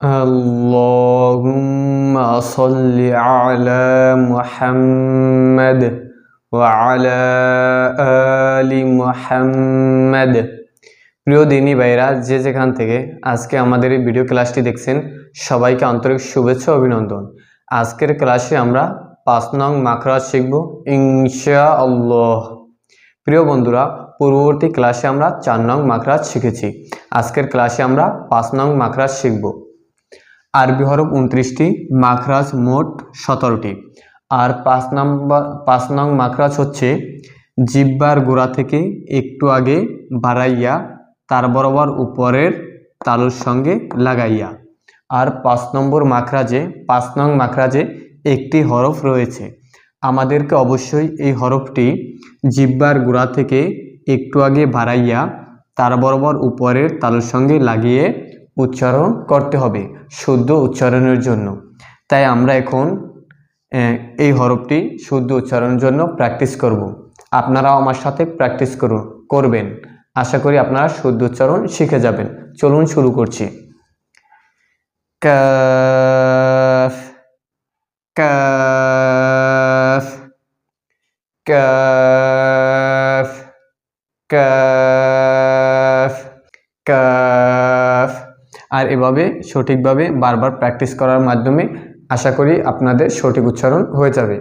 اللهم صل على محمد وعلى آل محمد প্রিয় দিনী ভাইরা যে যেখান থেকে আজকে আমাদের এই ভিডিও ক্লাসটি দেখছেন সবাইকে আন্তরিক শুভেচ্ছা ও অভিনন্দন আজকের ক্লাসে আমরা পাঁচ নং মাখরাজ শিখব ইনশা আল্লাহ প্রিয় বন্ধুরা পূর্ববর্তী ক্লাসে আমরা চার নং মাখরাজ শিখেছি আজকের ক্লাসে আমরা পাঁচ নং মাখরাজ শিখব আরবি হরফ উনত্রিশটি, মাখরাজ মোট সতেরোটি। আর পাঁচ নম্বর, পাঁচ নং মাখরাজ হচ্ছে জিব্বার গোড়া থেকে একটু আগে বাড়াইয়া, তার বরাবর উপরের তালুর সঙ্গে লাগাইয়া। আর পাঁচ নম্বর মাখরাজে, পাঁচ নং মাখরাজে একটি হরফ রয়েছে। আমাদেরকে অবশ্যই এই হরফটি জিব্বার গোড়া থেকে একটু আগে বাড়াইয়া, তার বরাবর উপরের তালুর সঙ্গে লাগিয়ে উচ্চারণ করতে হবে, শুদ্ধ উচ্চারণের জন্য। তাই আমরা এখন এই হরফটি শুদ্ধ উচ্চারণের জন্য প্র্যাকটিস করব। আপনারাও আমার সাথে প্র্যাকটিস করুন করবেন। আশা করি আপনারা শুদ্ধ উচ্চারণ শিখে যাবেন। চলুন শুরু করছি। Cough cough cough cough cough. আর এভাবে সঠিকভাবে বারবার প্র্যাকটিস করার মাধ্যমে আশা করি আপনাদের সঠিক উচ্চারণ হয়ে যাবে।